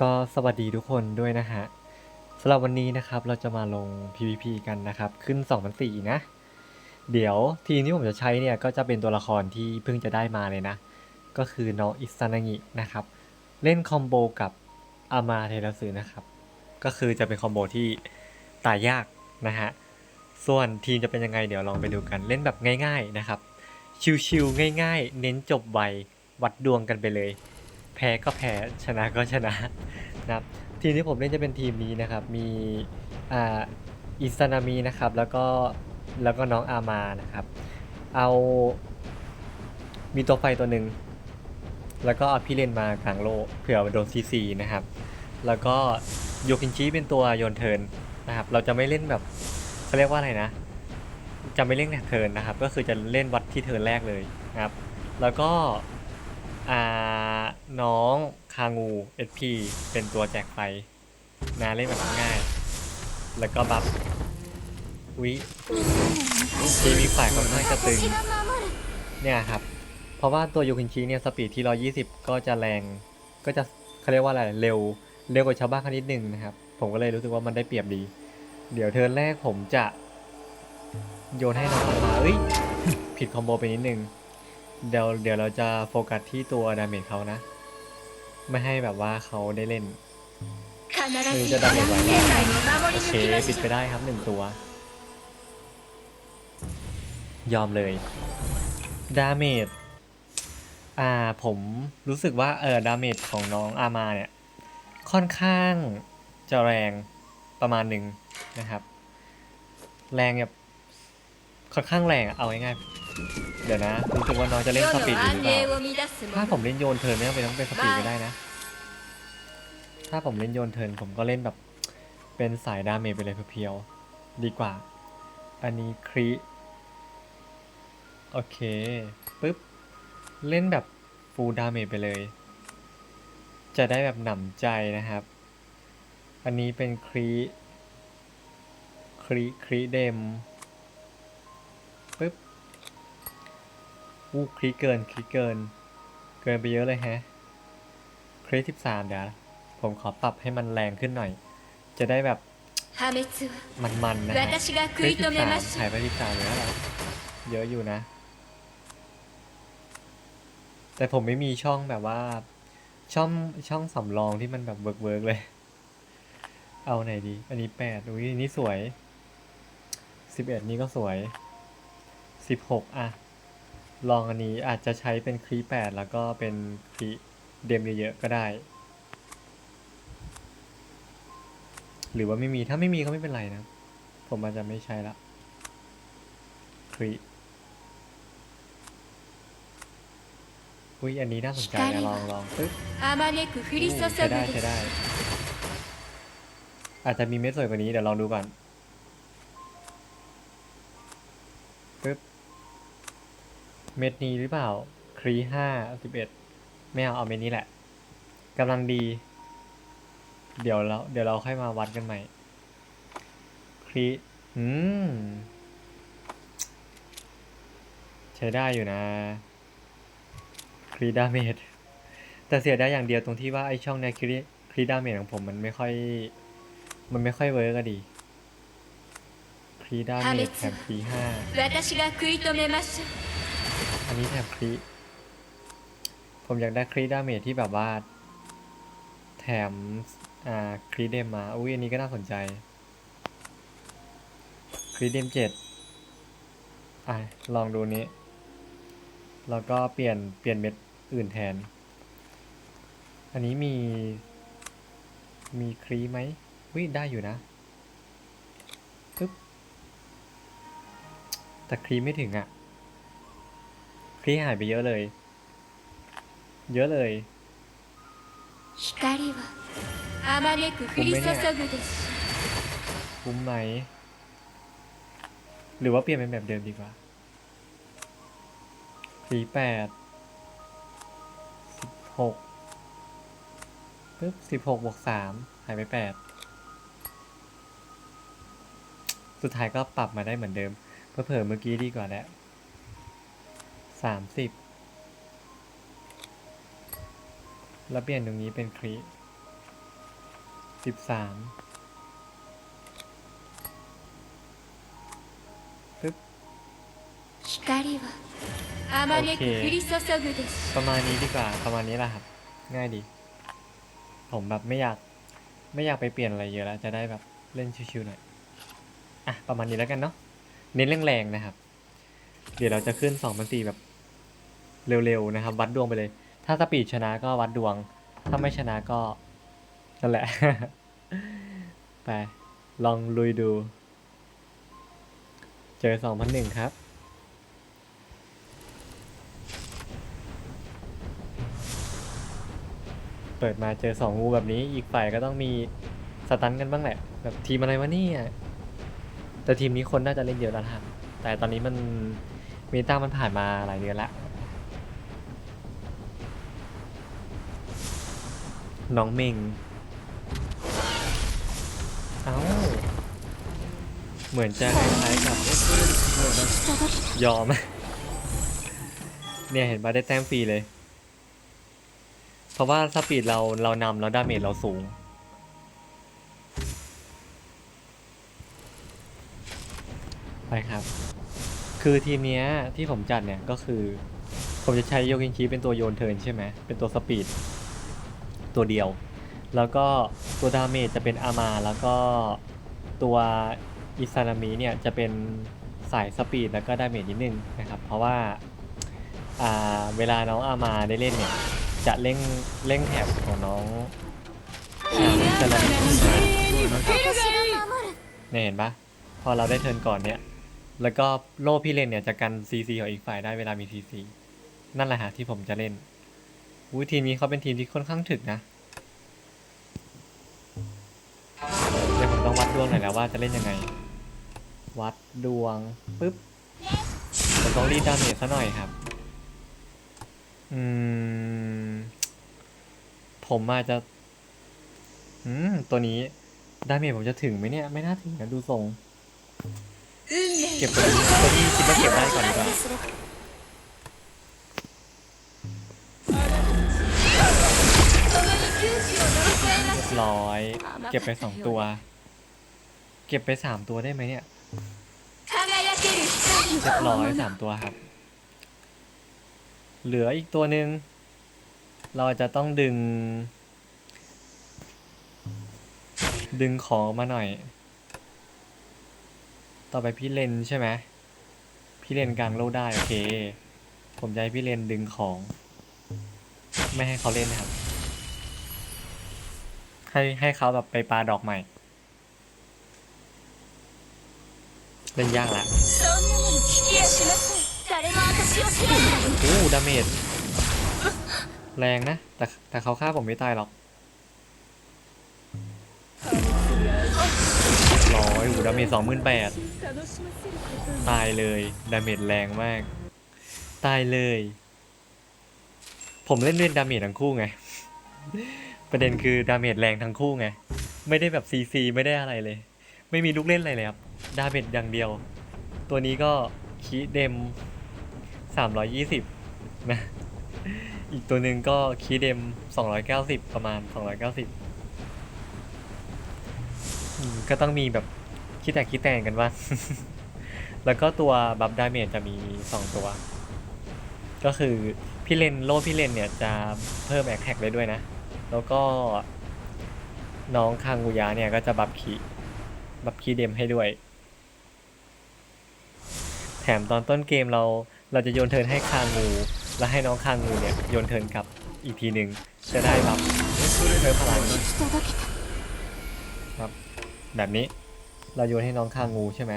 ก็สวัสดีทุกคนด้วยนะฮะสำหรับวันนี้นะครับเราจะมาลง PVP กันนะครับ ขึ้น2004นะ เดี๋ยวทีมที่ผมจะใช้เนี่ยก็จะเป็นตัวละครที่เพิ่งจะได้มาเลยนะ ก็คือน้องอิซานางินะครับ เล่นคอมโบกับอามาเทราสึนะครับ ก็คือจะเป็นคอมโบที่ตายยากนะฮะ ส่วนทีมจะเป็นยังไงเดี๋ยวลองไปดูกันเล่นแบบง่าย ๆนะครับ ชิวๆง่าย ๆ เน้นจบไววัดดวงกันไปเลย แพ้ก็แพ้ชนะก็ชนะนะครับทีมที่ผมเล่นจะเป็นทีมนี้นะครับ มีอ่าอิซานามินะครับ แล้วก็แล้วก็น้องอามานะครับ เอามีตัวไฟตัวหนึ่งแล้วก็เอาพี่เล่นมากลางโลกเผื่อโดนซีซีนะครับ แล้วก็โยคินชิเป็นตัวโยนเทินนะครับ เราจะไม่เล่นแบบเขาเรียกว่าอะไรนะ จะไม่เล่นแเทินนะครับ ก็คือจะเล่นวัดที่เทินแรกเลยนะครับ แล้วก็ อ่าน้องคางู SP เป็นตัวแจกไฟนะเล่นแบบง่าย แล้วก็บัฟวิทีมีฝ่ายค่อนข้างจะตึงเนี่ยครับ เพราะว่าตัวยูคินชิเนี่ยสปีดที่ 120 ก็จะแรงก็จะเขาเรียกว่าอะไรเร็วเร็วกว่าชาวบ้านเขานิดนึงนะครับ ผมก็เลยรู้สึกว่ามันได้เปรียบดี เดี๋ยวเทิร์นแรกผมจะ โยนให้น้องมาเอ้ย ผิดคอมโบไปนิดนึง เดี๋ยวเดี๋ยวเราจะโฟกัสที่ตัวดาเมจเขานะ ไม่ให้แบบว่าเขาได้เล่น คือจะดับเบิลไว้โอเคปิดไปได้ครับหนึ่งตัว ยอมเลย ดาเมจอ่าผมรู้สึกว่าเออดาเมจของน้องอามาเนี่ย ค่อนข้างจะแรงประมาณหนึ่งนะครับ แรงแบบค่อนข้างแรงเอาง่ายๆ เดี๋ยวนะรู้สึกว่าน้องจะเล่นสปีดอยู่หรือเปล่าถ้าผมเล่นโยนเทิร์นไม่ต้องเป็นต้องเป็นสปีดก็ได้นะ ถ้าผมเล่นโยนเทิร์นผมก็เล่นแบบเป็นสายดาเมจไปเลยเพียวๆดีกว่า อันนี้ครีโอเคปึ๊บเล่นแบบฟูลดาเมจไปเลย จะได้แบบหนำใจนะครับ อันนี้เป็นครีครีครีเดม อู้คลิกเกินคลิกเกิน เกินไปเยอะเลยฮะคลิกสิบสามเดี๋ยวผมขอปรับให้มันแรงขึ้นหน่อย จะได้แบบมันๆนนะคลิกสิบสามหายไปสิบสามเล้ะเยอะอยู่นะ แต่ผมไม่มีช่องแบบว่า ช่องช่องสำรองที่มันแบบเบิกเบิกเลย เอาไหนดี อันนี้แปดอุ้ยนี่สวยสิบเอ็ดนี่ก็สวยสิบหกอะ ลองอันนี้อาจจะใช้เป็นคลีแปดแล้วก็เป็นคลีเดมเยอะๆก็ได้ หรือว่าไม่มีถ้าไม่มีก็ไม่เป็นไรนะ ผมอาจจะไม่ใช้ละคลีอุ้ยอันนี้น่าสนใจนะลองลองปึ๊บใช้ได้ใช้ได้ อาจจะมีเม็ดสวยกว่านี้เดี๋ยวลองดูก่อน เม็ดนี้หรือเปล่า ครีห้าสิบเอ็ดไม่เอาเอาเม็ดนี้แหละกำลังดี เดี๋ยวเราเดี๋ยวเราค่อยมาวัดกันใหม่ ครีอืม ใช้ได้อยู่นะ ครีดาเมจแต่เสียได้อย่างเดียวตรงที่ว่าไอช่องเนี้ยครีครีดาเมจของผมมันไม่ค่อย มันไม่ค่อยเวิร์กอะดิครีดาเมจแถมครีห้า นนี้แถมครีผมอยากได้ครีดาเมจที่แบบว่าแถมอ่าครีเดมมา อุ้ยอันนี้ก็น่าสนใจ ครีเดมเจ็ดอะลองดูนี้ แล้วก็เปลี่ยนเปลี่ยนเม็ดอื่นแทน อันนี้มี มีครีไหมอุ้ยได้อยู่นะปึ๊บแต่ครีไม่ถึงอะ รีหายไปเยอะเลย เยอะเลย 光はあまねく降り注ぐでし คุ้มไหม หรือว่าเปลี่ยนเป็นแบบเดิมดีกว่าสีแปดสิบหกปึ๊บสิบหกบวกสามหายไปแปด สุดท้ายก็ปรับมาได้เหมือนเดิม เพื่อเผื่อๆเมื่อกี้ดีกว่าแล้ว สามสิบแล้วเปลี่ยนตรงนี้เป็นคริสิบสามปึ๊บโอเคประมาณนี้ดีกว่าประมาณนี้แหละครับ ง่ายดี ผมแบบไม่อยาก ไม่อยากไปเปลี่ยนอะไรเยอะแล้ว จะได้แบบเล่นชิวๆหน่อย อะ ประมาณนี้แล้วกันเนาะ เน้นแรงๆนะครับ เดี๋ยวเราจะขึ้นสองพันสี่แบบ เร็วๆนะครับ วัดดวงไปเลย ถ้าสปีดชนะก็วัดดวง ถ้าไม่ชนะก็นั่นแหละ ไป ลองลุยดู เจอสองพันหนึ่งครับ เปิดมาเจอสองงูแบบนี้ อีกฝ่ายก็ต้องมีสตันกันบ้างแหละ แบบทีมอะไรวะเนี่ย แต่ทีมนี้คนน่าจะเล่นเยอะแล้วนะครับแต่ตอนนี้มันเมตามันผ่านมาหลายเดือนละ น้องเมงเอ้า เหมือนจะคล้ายๆกับยอม เนี่ยเห็นปะได้แต้มฟรีเลย เพราะว่าสปีดเราเรานำแล้วดาเมจเราสูง ไปครับ คือทีมเนี้ยที่ผมจัดเนี่ยก็คือ ผมจะใช้โยกินชีเป็นตัวโยนเทินใช่ไหม เป็นตัวสปีด ตัวเดียว แล้วก็ตัวดาเมจจะเป็นอามา แล้วก็ตัวอิซานามิเนี่ยจะเป็นสายสปีดแล้วก็ดาเมจนิดนึงนะครับ เพราะว่าอ่าเวลาน้องอามาได้เล่นเนี่ย จะเร่งเร่งแถบของน้องอ่าอิซานามิเนี่ยเห็นปะพอเราได้เทิร์นก่อนเนี่ย แล้วก็โล่พี่เล่นเนี่ยจะกันซีซีของอีกฝ่ายได้เวลามีซีซีนั่นแหละฮะที่ผมจะเล่น อุ้ยทีมนี้เขาเป็นทีมที่ค่อนข้างถึกนะ เดี๋ยวผมต้องวัดดวงหน่อยแล้วว่าจะเล่นยังไง วัดดวงปึ๊บผมต้องรีดดาเมจซะหน่อยครับ อืม ผมอาจจะ อืม ตัวนี้ดาเมจผมจะถึงไหมเนี่ย ไม่น่าถึงนะดูทรง เก็บตัวนี้ตัวที่คิดว่าเก็บได้ก่อนดีกว่า ร้อย เก็บไปสองตัว เก็บไปสามตัวได้ไหมเนี่ยเก็บร้อยสามตัวครับ เหลืออีกตัวหนึ่ง เราจะต้องดึง ดึงของมาหน่อย ต่อไปพี่เลนใช่ไหม พี่เลนกลางโลได้ โอเค ผมจะให้พี่เลนดึงของ ไม่ให้เขาเล่นนะครับ ให้ให้เขาแบบไปปลาดอกใหม่เล่นยากละโอ้ดาเมจแรงนะ แต่แต่เขาฆ่าผมไม่ตายหรอกร้อยโอ้ดาเมจสองหมืนแปดตายเลย ดาเมจแรงมาก ตายเลย ผมเล่นเล่นดาเมจทั้งคู่ไง ประเด็นคือดาเมจแรงทั้งคู่ไง ไม่ได้แบบซีซีไม่ได้อะไรเลย ไม่มีลูกเล่นอะไรเลยครับ ดาเมจอย่างเดียว ตัวนี้ก็คีเดมสามร้อยยี่สิบนะ อีกตัวหนึ่งก็คีย์เดมสองร้อยเก้าสิบประมาณสองร้อยเก้าสิบก็ต้องมีแบบคิดแต่คิดแต่งกันว่า แล้วก็ตัวบัฟดาเมจจะมีสองตัว ก็คือพี่เลนโล่พี่เลนเนี่ยจะเพิ่มแอคแท็กได้ด้วยนะ แล้วก็ น้องคางูยะเนี่ยก็จะบับคีบับคีเดมให้ด้วย แถมตอนต้นเกมเราเราจะโยนเทินให้คางูและให้น้องคางูเนี่ยโยนเทินกลับอีกทีหนึ่งจะได้บัฟเพิ่มพลังครับ แบบนี้เราโยนให้น้องคางูใช่ไหม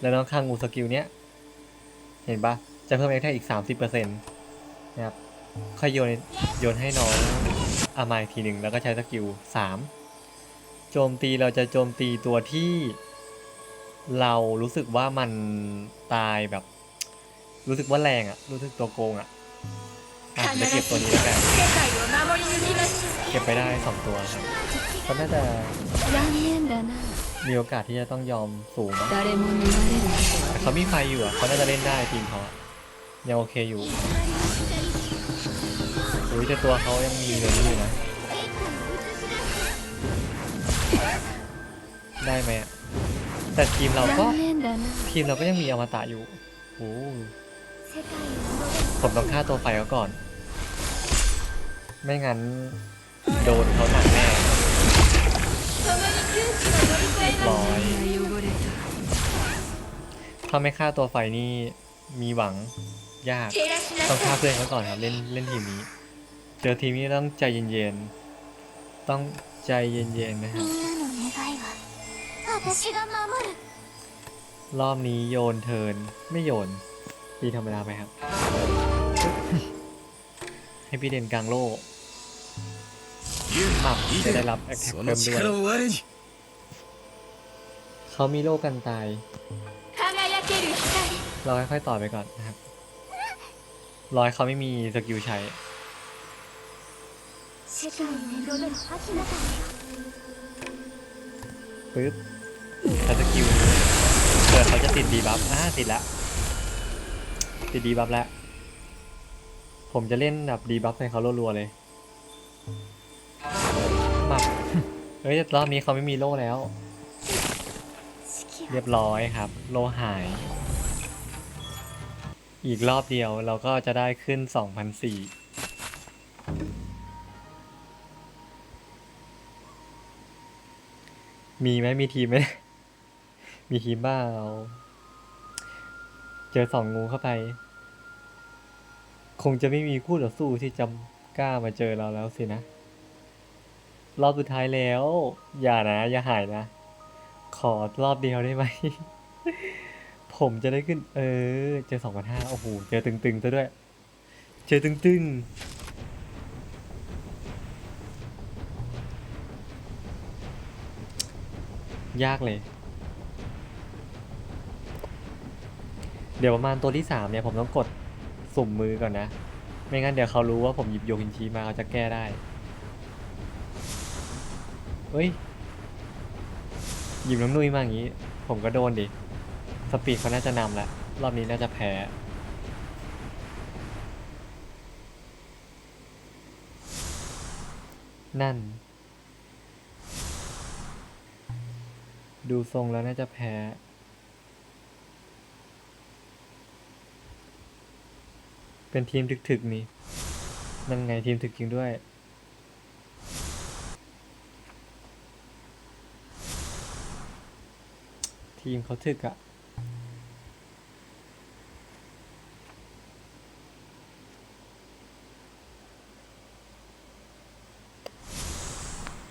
แล้วน้องคางูสกิลเนี้ยเห็นปะจะเพิ่มเอ็กซ์ได้อีก 30%นะครับ ค่อยโยนโยนให้น้องอามาอีกทีหนึ่งแล้วก็ใช้สกิลสามโจมตีเราจะโจมตีตัวที่ เรารู้สึกว่ามันตายแบบ รู้สึกว่าแรงอะรู้สึกตัวโกงอะอะจะเก็บตัวนี้แล้วกันเก็บไปได้สองตัวครับก็น่าจะมีโอกาสที่จะต้องยอมสูงแต่เขามีไฟอยู่อะเขาน่าจะเล่นได้ทีมเขายังโอเคอยู่ อุ้ยแต่ตัวเขายังมีเงินอยู่นะ ได้ไหมแต่ทีมเราก็ ทีมเราก็ยังมีอมตะอยู่โอ้ผมต้องฆ่าตัวไฟเขาก่อน ไม่งั้น โดนเขาหนักแน่บอยถ้าไม่ฆ่าตัวไฟนี่มีหวังยาก ต้องฆ่าเพื่อนเขาก่อนครับ เล่นเล่นทีมนี้ เจอทีมนี้ต้องใจเย็นๆ ต้องใจเย็นๆนะครับรอบนี้โยนเทินไม่โยนปีธรรมดาไปครับ ให้พี่เด่นกลางโลกหมับจะได้รับแอคแท็กเพิ่มด้วยเขามีโล่กันตาย เราค่อยๆต่อไปก่อนนะครับรอยเขาไม่มีสกิลใช้ 世界を彩る秋の種 ปึ๊บแต่สกิลเกิดเขาจะติดดีบัฟอ่าติดละ ติดดีบัฟแล้ว ผมจะเล่นแบบดีบัฟใส่เขารัวๆเลยหมับ เฮ้ยรอบนี้เขาไม่มีโล่แล้ว 四季 เรียบร้อยครับ โลหาย อีกรอบเดียวเราก็จะได้ขึ้น 2,004 มีไหมมีทีมไหมมีทีมบ้าเราเจอสองงูเข้าไป คงจะไม่มีคู่ต่อสู้ที่จำกล้ามาเจอเราแล้วสินะรอบสุดท้ายแล้ว อย่านะ อย่าหายนะ ขอรอบเดียวได้ไหม ผมจะได้ขึ้น เออ เจอสองพันห้าโอ้โห เจอตึงๆซะด้วย เจอตึงๆ ยากเลย เดี๋ยวประมาณตัวที่สามเนี่ยผมต้องกดสุ่มมือก่อนนะ ไม่งั้นเดี๋ยวเขารู้ว่าผมหยิบโยคินชีมาเขาจะแก้ได้เฮ้ย หยิบน้ำนุยมาอย่างนี้ ผมก็โดนดิ สปีดเขาน่าจะนำแล้ว รอบนี้น่าจะแพ้นั่น ดูทรงแล้วน่าจะแพ้ เป็นทีมถึกๆนี่นั่นไงทีมถึกจริงด้วย ทีมเขาถึกอะ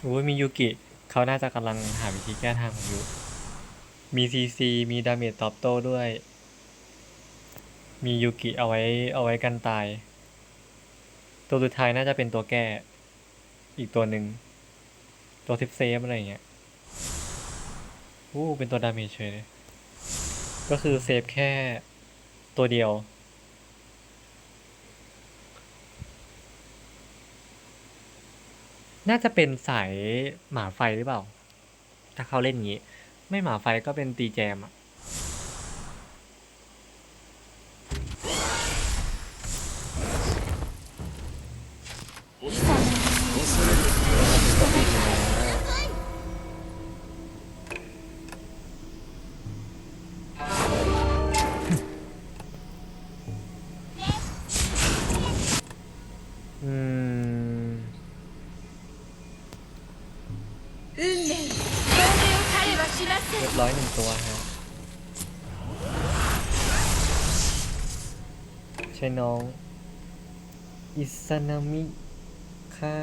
โอ้ยมียูกิ เขาน่าจะกำลังหาวิธีแก้ทางของยูมีซีซีมีดาเมจตอบโต้ด้วย มียูกิเอาไว้เอาไว้กันตาย ตัวสุดท้ายน่าจะเป็นตัวแก้ อีกตัวหนึ่ง ตัวเซฟเซฟอะไรอย่างเงี้ยอู้เป็นตัวดาเมจเฉยเลย ก็คือเซฟแค่ตัวเดียว น่าจะเป็นสายหมาไฟหรือเปล่า ถ้าเขาเล่นงี้ ไม่หมาไฟก็เป็นตีแจมอะ เรียบร้อยหนึ่งตัวฮะใช่น้อง อิซานามิค่า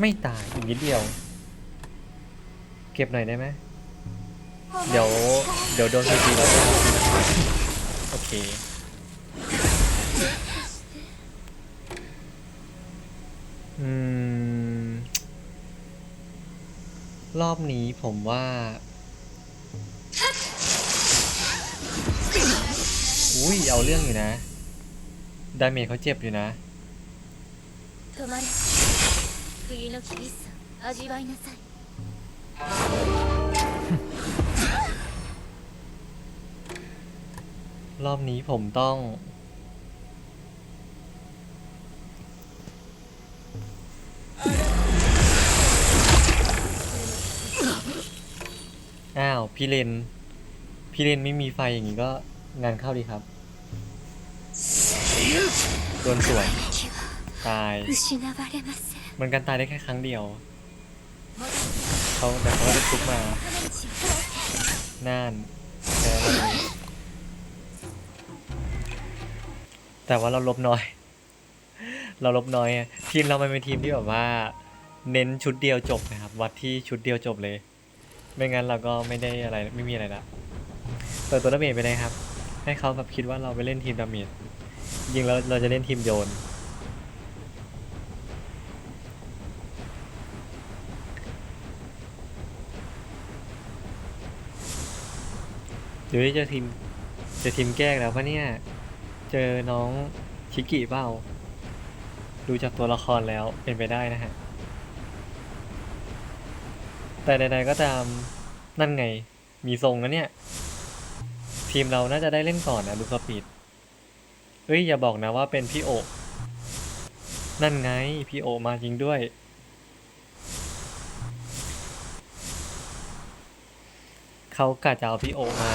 ไม่ตายอีกนิดเดียว เก็บหน่อยได้ไหมเดี๋ยว เดี๋ยวโดนไฟทีแล้วโอเค รอบนี้ผมว่า อุ้ย เอาเรื่องอยู่นะ ดาเมจเขาเจ็บอยู่นะ รอบนี้ผมต้อง พี่เลน พี่เลนไม่มีไฟอย่างนี้ก็งานเข้าดีครับ โดนสวนตาย มันกันตายได้แค่ครั้งเดียว เขาแต่เขาได้ทุกมา น่านแต่แต่ว่าเราลบน้อย เราลบน้อย ทีมเรามันเป็นทีมที่แบบว่า เน้นชุดเดียวจบนะครับ วัดที่ชุดเดียวจบเลย ไม่งั้นเราก็ไม่ได้อะไรไม่มีอะไรละเปิดตัวดาเมจไปเลยครับ ให้เขาแบบคิดว่าเราไปเล่นทีมดาเมจยิงแล้วเราจะเล่นทีมโยนเดี๋ยวนี้จอทีมจอทีมแก้แล้วปะเนี่ย เจอน้องชิกิเปล่าดูจากตัวละครแล้วเป็นไปได้นะฮะ แต่ใดๆก็ตามนั่นไง มีทรงนะเนี่ย ทีมเราน่าจะได้เล่นก่อนนะดูกสปีดเอ้ยอย่าบอกนะว่าเป็นพี่โอ นั่นไงพี่โอมาจริงด้วย เขากะจะเอาพี่โอมา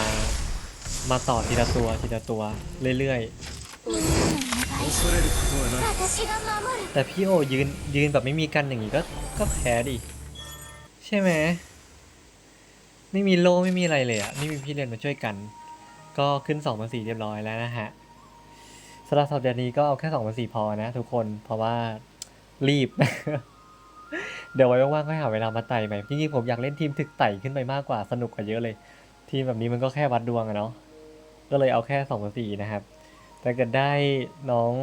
มาต่อทีละตัวทีละตัวเรื่อยๆแต่พี่โอยืนยืนแบบไม่มีกันอย่างนี้ก็ก็แพ้ดิ ใช่ไหมไม่มีโลไม่มีอะไรเลยอะไม่มีพี่เรียนมาช่วยกัน ก็ขึ้นสองพันสี่เรียบร้อยแล้วนะฮะสำหรับสัปดาห์นี้ก็เอาแค่สองพันสี่พอนะทุกคนเพราะว่ารีบ เดี๋ยวไว้ว่างๆค่อยหาเวลามาไต่ใหม่จริงๆผมอยากเล่นทีมถึกไต่ขึ้นไปมากกว่าสนุกกว่าเยอะเลย ทีมแบบนี้มันก็แค่วัดดวงอะเนาะก็เลยเอาแค่สองพันสี่นะครับ แต่เกิดได้น้อง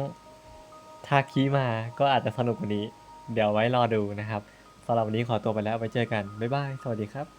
ทาคิมาก็อาจจะสนุกกว่านี้ เดี๋ยวไว้รอดูนะครับ สำหรับวันนี้ขอตัวไปแล้วไปเจอกัน บ๊ายบาย สวัสดีครับ